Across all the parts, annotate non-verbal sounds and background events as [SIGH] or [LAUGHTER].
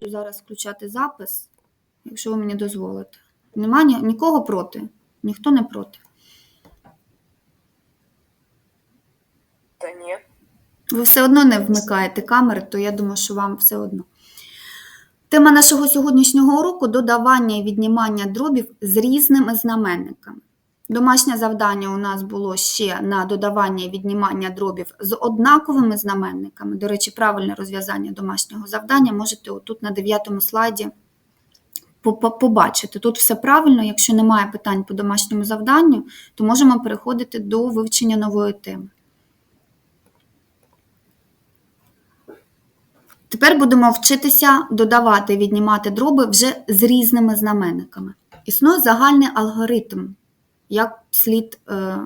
буду зараз включати запис, якщо ви мені дозволите. Нема ні- нікого проти? Ніхто не проти. Та ні. Ви все одно не вмикаєте камери, то я думаю, що вам все одно. Тема нашого сьогоднішнього уроку додавання і віднімання дробів з різними знаменниками. Домашнє завдання у нас було ще на додавання і віднімання дробів з однаковими знаменниками. До речі, правильне розв'язання домашнього завдання можете отут на 9 слайді по- по- побачити. Тут все правильно, якщо немає питань по домашньому завданню, то можемо переходити до вивчення нової теми. Тепер будемо вчитися додавати, віднімати дроби вже з різними знаменниками. Існує загальний алгоритм, як слід е,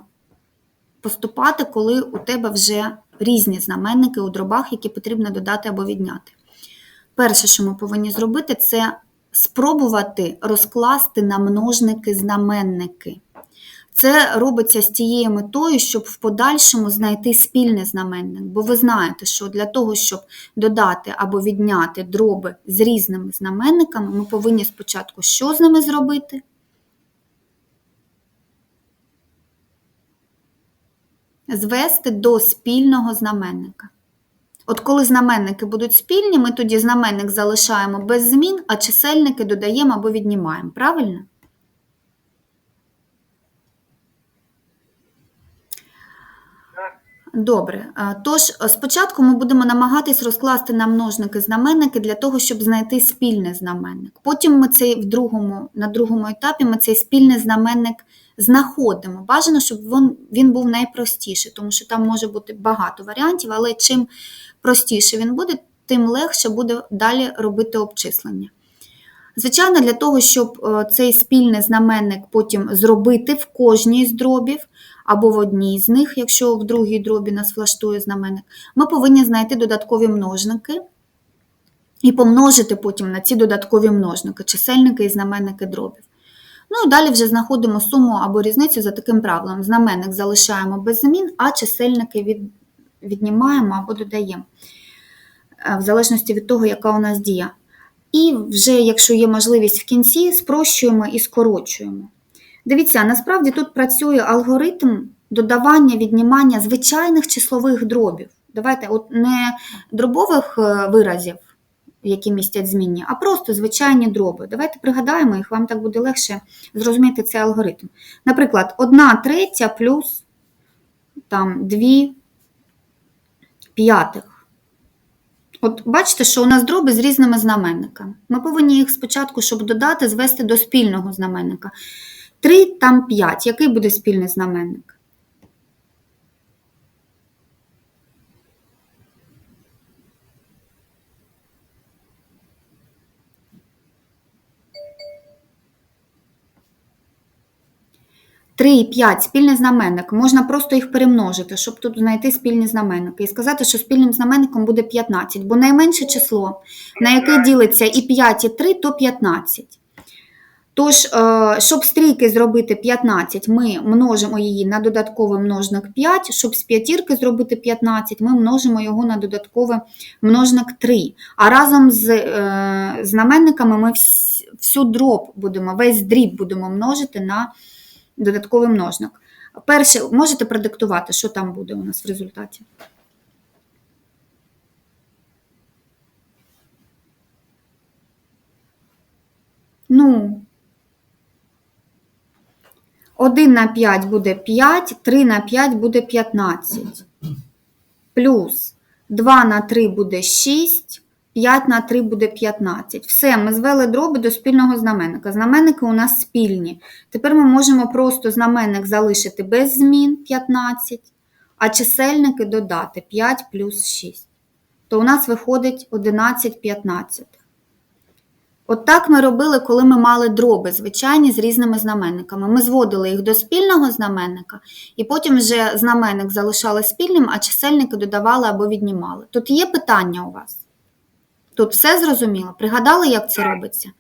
поступати, коли у тебе вже різні знаменники у дробах, які потрібно додати або відняти. Перше, що ми повинні зробити, це спробувати розкласти на множники знаменники. Це робиться з тією метою, щоб в подальшому знайти спільний знаменник. Бо ви знаєте, що для того, щоб додати або відняти дроби з різними знаменниками, ми повинні спочатку що з ними зробити? Звести до спільного знаменника. От коли знаменники будуть спільні, ми тоді знаменник залишаємо без змін, а чисельники додаємо або віднімаємо. Правильно? Добре. Тож е, спочатку ми будемо намагатись розкласти на множники знаменники для того, щоб знайти спільний знаменник. Потім ми цей в другому, на другому етапі ми цей спільний знаменник знаходимо. Бажано, щоб він, він був найпростіший, тому що там може бути багато варіантів, але чим простіше він буде, тим легше буде далі робити обчислення. Звичайно, для того, щоб е, цей спільний знаменник потім зробити в кожній з дробів, або в одній з них, якщо в другій дробі нас влаштує знаменник, ми повинні знайти додаткові множники і помножити потім на ці додаткові множники, чисельники і знаменники дробів. Ну і далі вже знаходимо суму або різницю за таким правилом. Знаменник залишаємо без змін, а чисельники від, віднімаємо або додаємо, е, в залежності від того, яка у нас дія. І вже, якщо є можливість в кінці, спрощуємо і скорочуємо. Дивіться, насправді тут працює алгоритм додавання, віднімання звичайних числових дробів. Давайте, от не дробових е, виразів, які містять змінні, а просто звичайні дроби. Давайте пригадаємо їх, вам так буде легше зрозуміти цей алгоритм. Наприклад, 1 третя плюс там, 2 п'ятих. От бачите, що у нас дроби з різними знаменниками. Ми повинні їх спочатку, щоб додати, звести до спільного знаменника. 3, там 5. Який буде спільний знаменник? Три і 5 спільний знаменник. Можна просто їх перемножити, щоб тут знайти спільні знаменники. І сказати, що спільним знаменником буде 15, бо найменше число, на яке ділиться і 5, і 3, то 15. Тож, е, щоб з трійки зробити 15, ми множимо її на додатковий множник 5, щоб з п'ятірки зробити 15, ми множимо його на додатковий множник 3. А разом з е, знаменниками ми всю дроб будемо, весь дріб будемо множити на додатковий множник. Перше, можете продиктувати, що там буде у нас в результаті? Ну, 1 на 5 буде 5, 3 на 5 буде 15. Плюс 2 на 3 буде 6, 5 на 3 буде 15. Все, ми звели дроби до спільного знаменника. Знаменники у нас спільні. Тепер ми можемо просто знаменник залишити без змін 15, а чисельники додати 5 плюс 6. То у нас виходить 11 15. От так ми робили, коли ми мали дроби звичайні з різними знаменниками. Ми зводили їх до спільного знаменника, і потім вже знаменник залишали спільним, а чисельники додавали або віднімали. Тут є питання у вас? Тут все зрозуміло? Пригадали, як це робиться?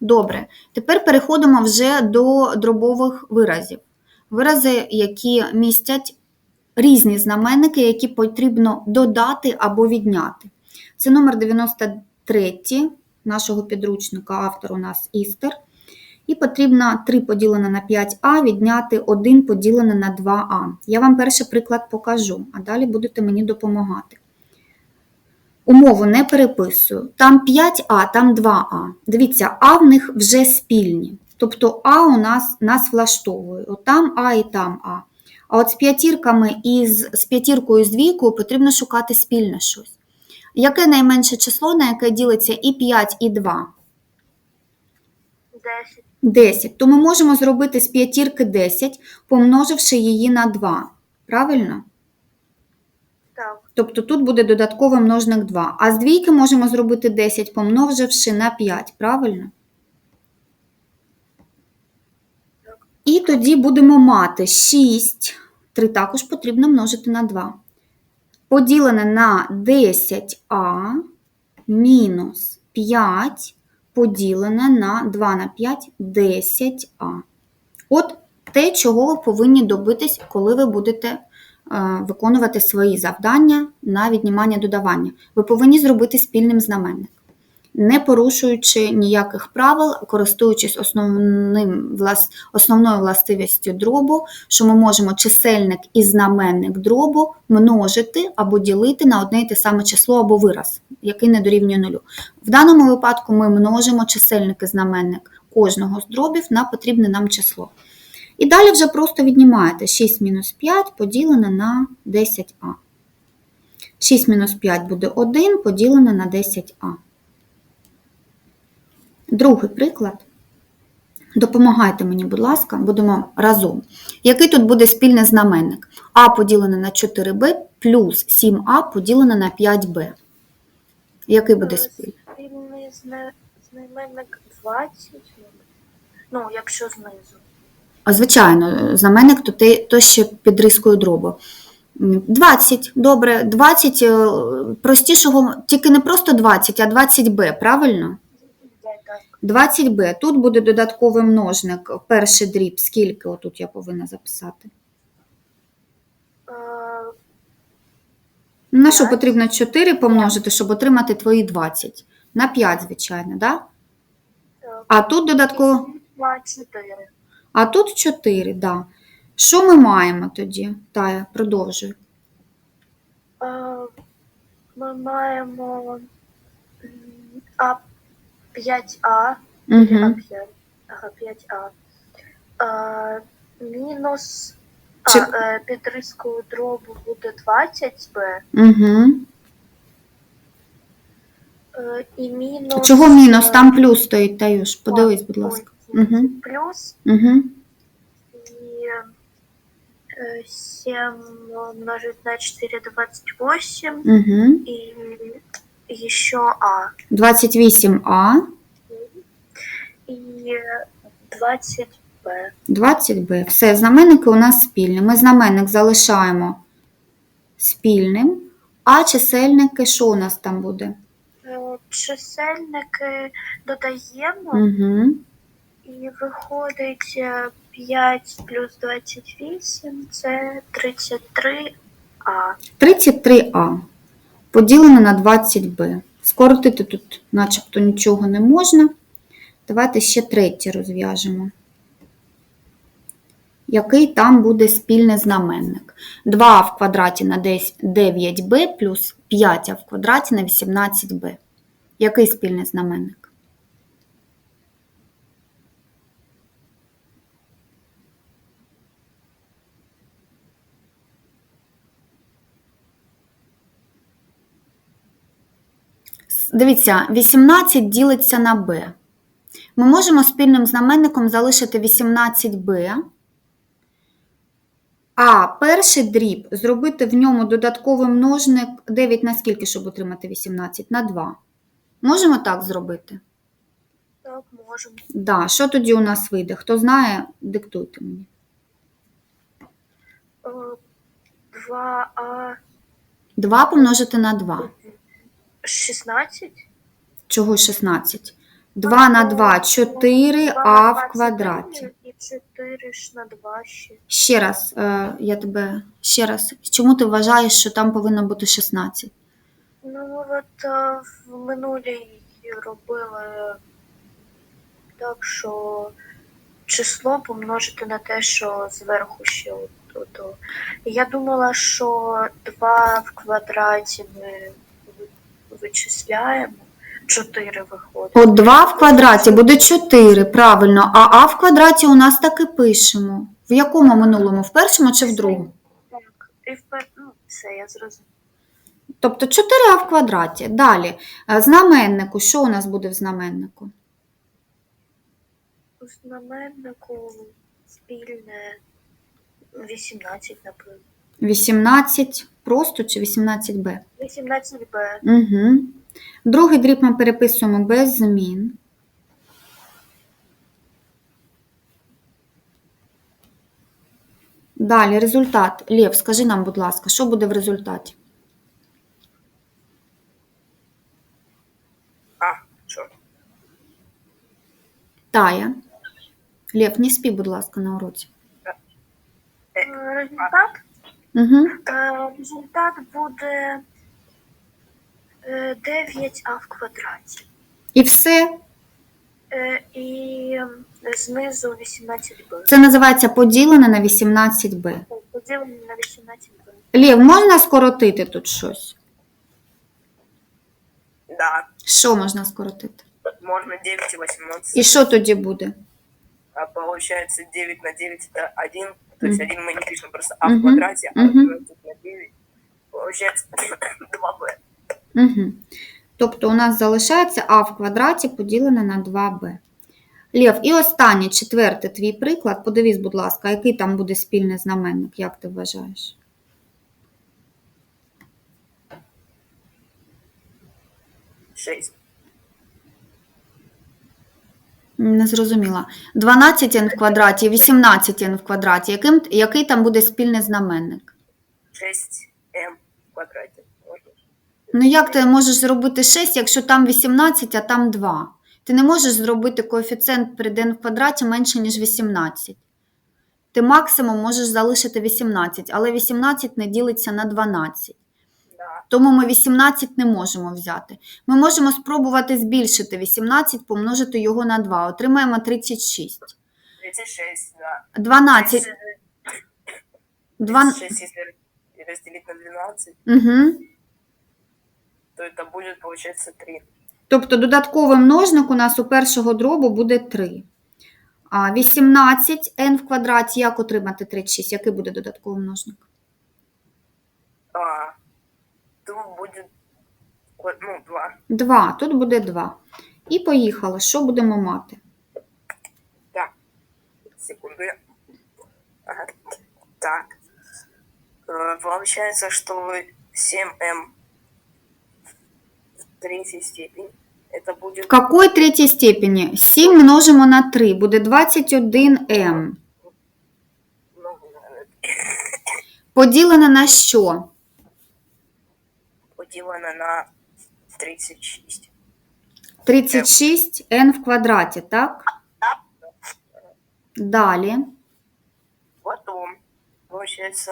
Добре. Тепер переходимо вже до дробових виразів. Вирази, які містять різні знаменники, які потрібно додати або відняти. Це номер 93 нашого підручника. Автор у нас Істер. І потрібно 3 поділене на 5а відняти 1 поділене на 2а. Я вам перший приклад покажу, а далі будете мені допомагати. Умову не переписую. Там 5а, там 2а. Дивіться, а в них вже спільні. Тобто А у нас нас влаштовує. От там А і там А. А от з п'ятірками і з, з п'ятіркою з двійкою потрібно шукати спільне щось. Яке найменше число, на яке ділиться і 5, і 2? 10. 10. То ми можемо зробити з п'ятірки 10, помноживши її на 2. Правильно? Так. Тобто тут буде додатковий множник 2. А з двійки можемо зробити 10, помноживши на 5. Правильно? Так. І тоді будемо мати 6. 3 також потрібно множити на 2. Поділене на 10а мінус 5 поділене на 2 на 5 10а. От те, чого ви повинні добитись, коли ви будете е, виконувати свої завдання на віднімання додавання. Ви повинні зробити спільним знаменник, не порушуючи ніяких правил, користуючись основним, влас- основною властивістю дробу, що ми можемо чисельник і знаменник дробу множити або ділити на одне і те саме число або вираз, який не дорівнює нулю. В даному випадку ми множимо чисельник і знаменник кожного з дробів на потрібне нам число. І далі вже просто віднімаєте 6 мінус 5 поділене на 10а. 6 мінус 5 буде 1 поділене на 10а. Другий приклад. Допомагайте мені, будь ласка, будемо разом. Який тут буде спільний знаменник? А поділене на 4b плюс 7а поділене на 5b. Який буде спільний? Спільний знаменник 20. Ну, якщо знизу. А, Звичайно, знаменник то, то ще під рискою дробу. 20, добре, 20 е, простішого, тільки не просто 20, а 20b, правильно? Так, так. 20b. Тут буде додатковий множник, перший дріб, скільки отут я повинна записати? Е, На що потрібно 4 помножити, щоб отримати твої 20? На 5, звичайно, да? так. А тут додатково, 24. а тут 4, да. Що ми маємо тоді? Тая, продовжуй. Е, Ми маємо А 5А. Угу. Ага, 5А. Е, Мінус а, Чи- е, під рискою дробу буде 20Б. Угу. І мінус... Чого мінус? Там плюс стоїть, Таюш. Подивись, будь ласка. Угу. Плюс Угу. э, 7 умножить на 4 28 Угу. и еще А. 28а, И 20 Б. 20b. Все, знаменники у нас спільні. Ми знаменник залишаємо спільним, а чисельники, що у нас там буде? Е, Чисельники додаємо Угу. і виходить е, 5 плюс 28 це 33 А. 33а поділено на 20b. Скоротити тут начебто нічого не можна. Давайте ще третє розв'яжемо. Який там буде спільний знаменник? 2 в квадраті на 9b плюс 5 в квадраті на 18b. Який спільний знаменник? Дивіться, 18 ділиться на b. Ми можемо спільним знаменником залишити 18b, а перший дріб зробити в ньому додатковий множник 9 на скільки, щоб отримати 18? На 2. Можемо так зробити? Так, можемо. Да. Що тоді у нас вийде? Хто знає, диктуйте мені. Е, 2А 2 помножити на 2. 16. Чого 16? 2 на 2 4а в квадраті. І 4 ж на 2 ще. Ще раз, е, я тебе ще раз. Чому ти вважаєш, що там повинно бути 16? Ну, от е, в минулій робили так, що число помножити на те, що зверху ще от, ото. І Я думала, що 2 в квадраті ми вичисляємо, 4 виходить. От 2 в квадраті буде 4, правильно. А а в квадраті у нас так і пишемо. В якому минулому? В першому чи в другому? Так, і впер... ну, все, я зрозуміла. Тобто 4а в квадраті. Далі. Е, Знаменнику. Що у нас буде в знаменнику? У знаменнику спільне 18, напевно. 18 просто чи 18b? 18b. Угу. Другий дріб ми переписуємо без змін. Далі результат. Лєв, скажи нам, будь ласка, що буде в результаті? А, що? Тая. Лєв, не спи, будь ласка, на уроці. Е, Результат? Угу. Е, Результат буде е, 9а в квадраті. І все. Е, І знизу 18b. Це називається поділене на 18b. Поділено на 18b. Лєв, можна скоротити тут щось? Да, Що можна скоротити? можно 9 и 18. І що тоді буде? А получается 9 на 9 это 1. То есть Мгм. 1 мы не пишем просто а в Мгм. квадрате, а Мгм. 11 на 9. Получается 2b. Угу. Тобто у нас залишається а в квадраті поділене на 2b. Лєв, і останній, четвертий твій приклад. Подивись, будь ласка, який там буде спільний знаменник, як ти вважаєш? Шесть. Не зрозуміла. 12n в квадраті і 18n в квадраті. Яким, який там буде спільний знаменник? 6m в квадрате. Можно? Ну як ти можеш зробити 6, якщо там 18, а там 2? Ти не можеш зробити коефіцієнт при n в квадраті менше, ніж 18. Ти максимум можеш залишити 18, але 18 не ділиться на 12. Тому ми 18 не можемо взяти. Ми можемо спробувати збільшити 18, помножити його на 2. Отримаємо 36. 36, да. 12. 2... 36, если разделить на 12, Угу. то это будет, получается, 3. Тобто додатковий множник у нас у першого дробу буде 3. А 18 n в квадраті, як отримати 36? Який буде додатковий множник? А, тут будет, ква- ну, 2. 2. Тут буде 2. І поїхали. Що будемо мати? Так, секунду. Ага. Так. Получается, что 7m в третьей степени. Это будет... В будет якої третій степені? 7 множимо на 3, буде 21m. ну, Поділене на що? поделено на 36. 36n в квадраті, так? Далі. Потом, получается,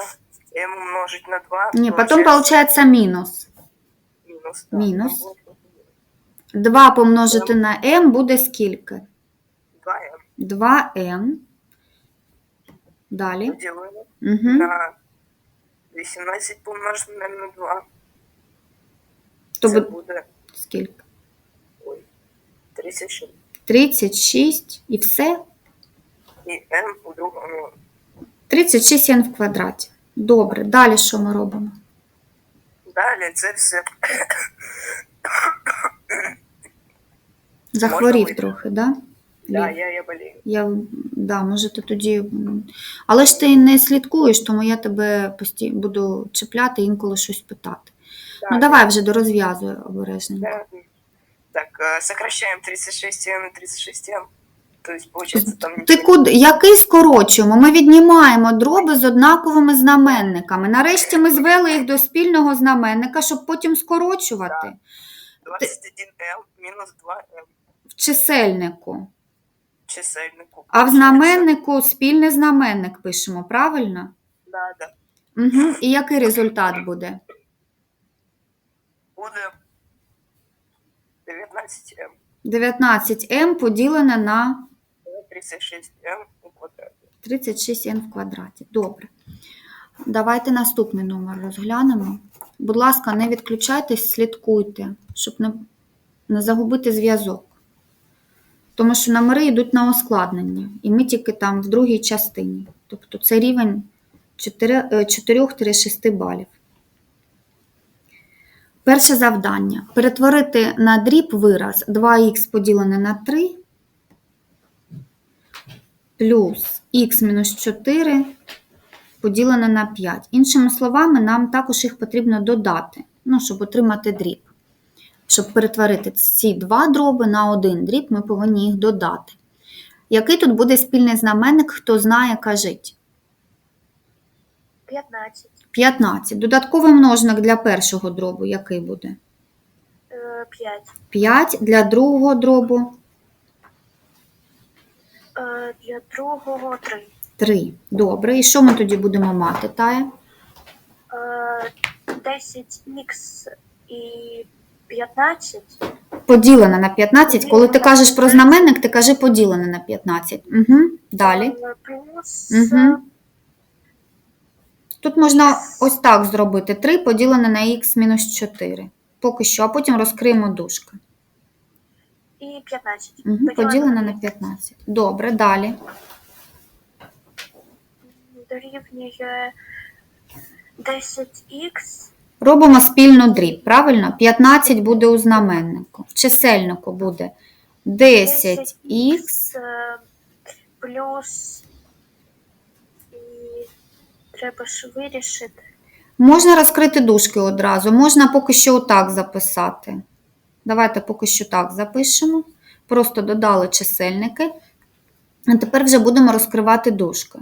m умножить на 2. Ні, потім виходить мінус. минус. да. Мінус. 2 помножити на m буде скільки? 2m 2m. Далі. делаем Угу. на 18 помножить на 2. То Це буде скільки? ой, 36. 36 і все. І m у другому 36 n в квадраті. Добре. Далі що ми робимо? Далі це все Захворів трохи, да? да, я, я болею. Я, да, може, ти тоді. Але ж ти не слідкуєш, тому я тебе постій... буду чіпляти, інколи щось питати. Ну давай вже дорозв'язуй обережненько. да. Так, э, сокращаем 36 m на 36 m. То есть получается там Ти куди? Який скорочуємо? Ми віднімаємо дроби з однаковими знаменниками. Нарешті ми звели їх до спільного знаменника, щоб потім скорочувати 21 m минус 2 m в чисельнику. чисельнику. А в знаменнику спільний знаменник пишемо, правильно? Да, да. Угу. І який результат буде? Буде 19m 19m поділене на 36m у квадраті. 36n в квадраті. Добре. Давайте наступний номер розглянемо. Будь ласка, не відключайтесь, слідкуйте, щоб не, не загубити зв'язок. Тому що номери йдуть на ускладнення, і ми тільки там в другій частині. Тобто це рівень 4-6 балів. Перше завдання. Перетворити на дріб вираз 2х поділене на 3 плюс х мінус 4 поділене на 5. Іншими словами, нам також їх потрібно додати, ну, щоб отримати дріб. Щоб перетворити ці два дроби на один дріб, ми повинні їх додати. Який тут буде спільний знаменник, хто знає, кажіть. 15. 15. Додатковий множник для першого дробу який буде? Е, 5. 5 для другого дробу Е, для другого 3. 3. Добре. І що ми тоді будемо мати, Тая? Е, 10х і 15. Поділене на 15. Коли ти кажеш про знаменник, ти кажи поділене на 15. Угу. Далі. е, Плюс Мгм. Тут можна ось так зробити. 3 поділене на х мінус 4. Поки що, а потім розкриємо дужки. і 15. Угу. Поділене на 15. Добре, далі. Дорівнює 10х Робимо спільну дріб, правильно? 15 буде у знаменнику. В чисельнику буде 10х. е, плюс треба ж вирішити. Можна розкрити дужки одразу, можна поки що отак записати. Давайте поки що так запишемо. Просто додали чисельники. А тепер вже будемо розкривати дужки.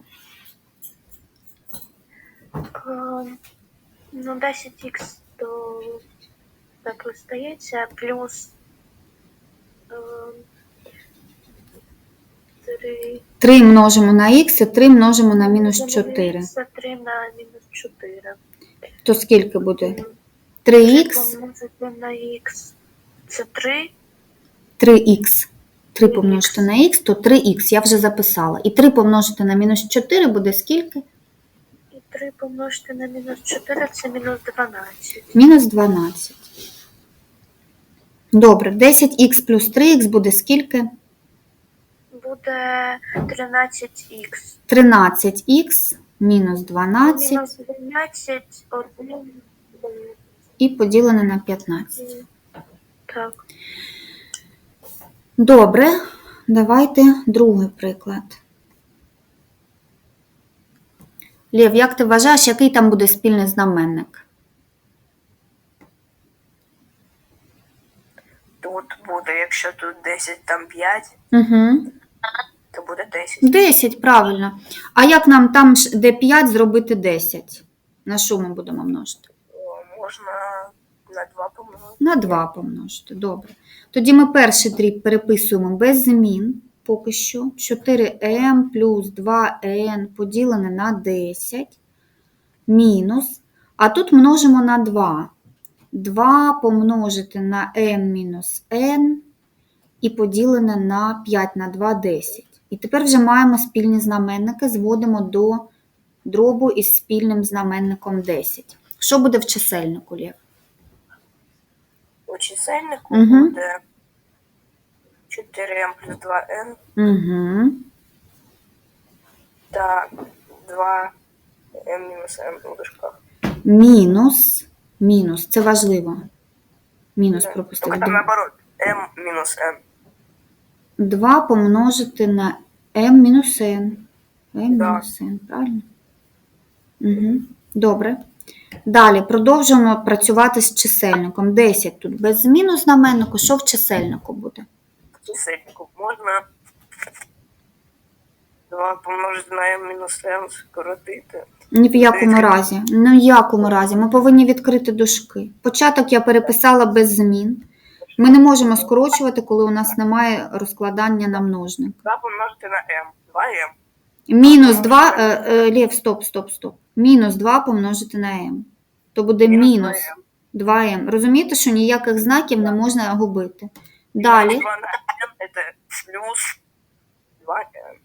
Е, Ну, 10х то так і стається, плюс е, 3 3 множимо на х і 3 множимо на мінус 4. Це 3 на мінус 4. То скільки буде? 3х, Помножити на х. Це 3. 3х. 3 помножити на х, то 3х, я вже записала. І 3 помножити на мінус 4 буде скільки? І 3 помножити на мінус 4 це мінус 12. Мінус 12. Добре, 10х плюс 3х буде скільки? Буде 13х. 13х мінус 12 Мінус 12, 1. і поділене на 15. Так. Добре, давайте другий приклад. Лєв, як ти вважаєш, який там буде спільний знаменник? Тут буде, якщо тут 10, там 5, Угу. Буде 10. 10, правильно. А як нам там, де 5, зробити 10? На що ми будемо множити? О, Можна на 2 помножити. На 2 помножити. Добре. Тоді ми перший дріб переписуємо без змін. Поки що 4m плюс 2n поділене на 10 мінус. А тут множимо на 2. 2 помножити на m мінус n і поділене на 5 на 2 10. І тепер вже маємо спільні знаменники, зводимо до дробу із спільним знаменником 10. Що буде в чисельнику, Лєв? У чисельнику Мгм. буде 4m плюс 2n Угу. та 2m мінус m у дужках. Мінус. Мінус. Це важливо. Мінус Да. пропустив. Тільки там наоборот, m мінус n. 2 помножити на m мінус n. m мінус n, правильно? Угу. Добре. Далі продовжуємо працювати з чисельником. 10 тут без зміну знаменнику. Що в чисельнику буде? В чисельнику можна 2 помножити на m мінус n скоротити. Ні в якому разі. Ні в якому разі. Ми повинні відкрити дужки. Початок я переписала без змін. Ми не можемо скорочувати, коли у нас немає розкладання на множник. 2 помножити на m. 2m. Мінус 2, е, е, Лєв, стоп, стоп, стоп. Мінус 2 помножити на m. То буде мінус. 2m. 2m. Розумієте, що ніяких знаків не можна губити. Далі 2 на n это плюс 2n.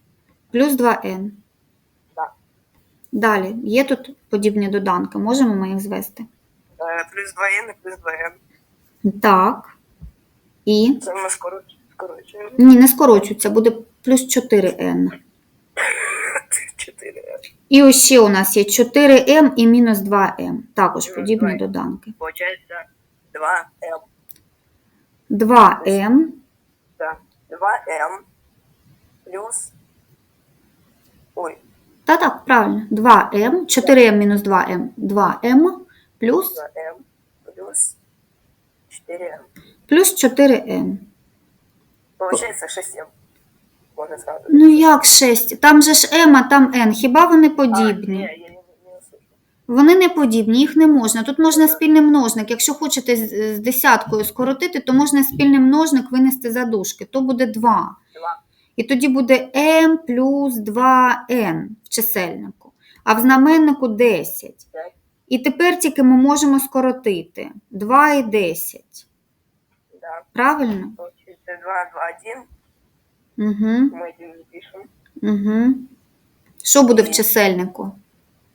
плюс 2n. Да. Далі. Є тут подібні доданки. Можемо ми їх звести? Е, Плюс 2n і плюс 2n. Так. І. Це ми скоро- скорочуємо. Ні, не скорочується, буде плюс 4n. 4n. [LAUGHS] І ось ще у нас є 4m і мінус 2m. Також подібні 2m. доданки. Получається 2m. 2m Да. 2m плюс... Ой, Та так, правильно. 2m, 4m мінус 2m, 2m плюс, 2m плюс 4m. Плюс 4m. Получается 6m. Можно сразу. Ну як 6? Там же ж m, а там n. Хіба вони подібні? я не, не услышал. Вони не подібні, їх не можна. Тут можна спільний множник. Якщо хочете з з десяткою скоротити, то можна спільний множник винести за дужки. То буде 2. 2. І тоді буде m плюс 2n в чисельнику, а в знаменнику 10. П'ять. І тепер тільки ми можемо скоротити 2 і 10. Правильно? Получается 2, 2, 1. Угу. Мы один не пишем. Угу. Що буде в чисельнику?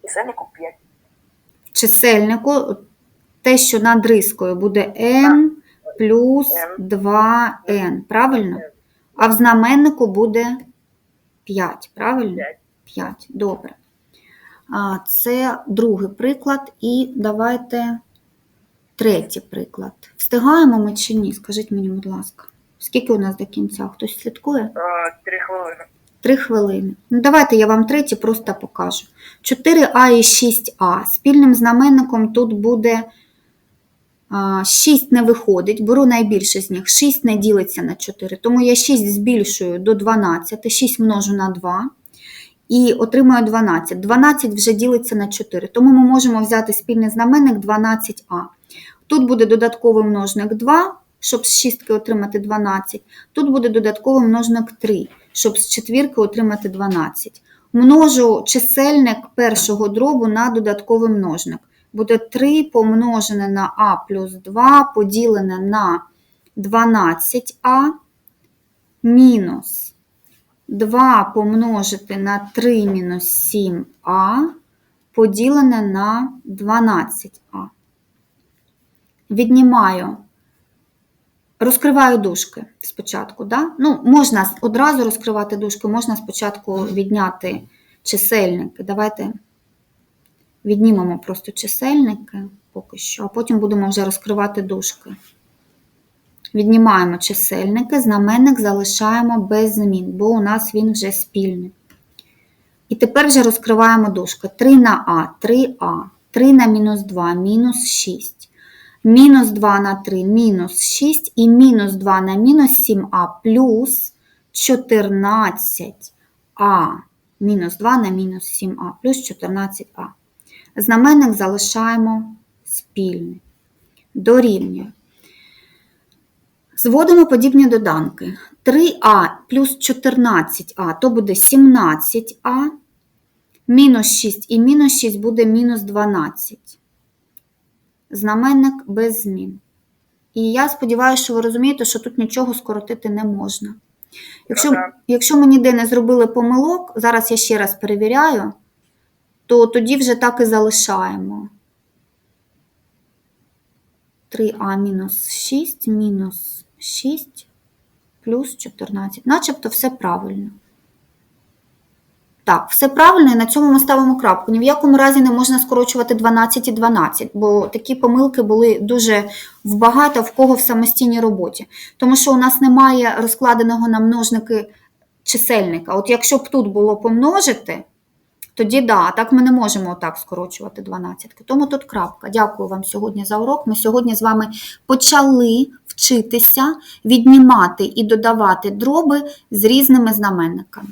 И сальнику 5. В чисельнику те, що над рискою, буде m плюс 2n. Правильно? А в знаменнику буде 5. Правильно? 5. 5. Добре. А, Це другий приклад. І давайте третій приклад. Встигаємо ми чи ні? Скажіть мені, будь ласка. Скільки у нас до кінця? Хтось слідкує? 3 хвилини. Три хвилини. Ну, давайте я вам третій просто покажу. 4а і 6а. Спільним знаменником тут буде а, 6 не виходить, беру найбільше з них. 6 не ділиться на 4, тому я 6 збільшую до 12, 6 множу на 2 і отримую 12. 12 вже ділиться на 4, тому ми можемо взяти спільний знаменник 12а. Тут буде додатковий множник 2, щоб з шістки отримати 12. Тут буде додатковий множник 3, щоб з четвірки отримати 12. Множу чисельник першого дробу на додатковий множник. Буде 3 помножене на а плюс 2 поділене на 12а мінус 2 помножити на 3 мінус 7а поділене на 12а. Віднімаю Розкриваю дужки спочатку. Да? Ну, можна одразу розкривати дужки, можна спочатку відняти чисельники. Давайте віднімемо просто чисельники поки що, а потім будемо вже розкривати дужки. Віднімаємо чисельники, знаменник залишаємо без змін, бо у нас він вже спільний. І тепер вже розкриваємо дужки. 3 на А, 3А, 3 на мінус 2, мінус 6. Мінус 2 на 3, мінус 6 і мінус 2 на мінус 7а плюс 14а. Мінус 2 на мінус 7а плюс 14а. Знаменник залишаємо спільний. Дорівнює. Зводимо подібні доданки. 3а плюс 14а то буде 17а. Мінус 6 і мінус 6 буде мінус 12 знаменник без змін. І я сподіваюся, що ви розумієте, що тут нічого скоротити не можна. Якщо, Ага. якщо ми ніде не зробили помилок, зараз я ще раз перевіряю, то тоді вже так і залишаємо. 3а мінус 6 мінус 6 плюс 14. Начебто все правильно. Так, все правильно, і на цьому ми ставимо крапку. Ні в якому разі не можна скорочувати 12 і 12, бо такі помилки були дуже вбагато в кого в самостійній роботі. Тому що у нас немає розкладеного на множники чисельника. От якщо б тут було помножити, тоді да, так ми не можемо отак скорочувати 12. Тому тут крапка. Дякую вам сьогодні за урок. Ми сьогодні з вами почали вчитися віднімати і додавати дроби з різними знаменниками.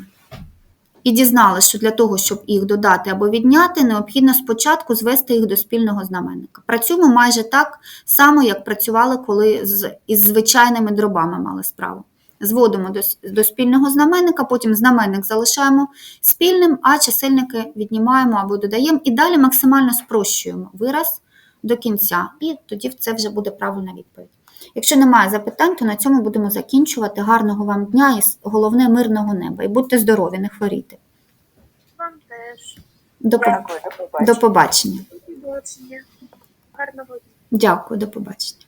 І дізналися, що для того, щоб їх додати або відняти, необхідно спочатку звести їх до спільного знаменника. Працюємо майже так само, як працювали, коли з, із звичайними дробами мали справу. Зводимо до, до спільного знаменника, потім знаменник залишаємо спільним, а чисельники віднімаємо або додаємо. І далі максимально спрощуємо вираз до кінця, і тоді це вже буде правильна відповідь. Якщо немає запитань, то на цьому будемо закінчувати. Гарного вам дня і головне мирного неба. І будьте здорові, не хворійте. Вам теж До, по- Дякую, до побачення. до побачення. побачення. Гарного дня. Дякую, до побачення.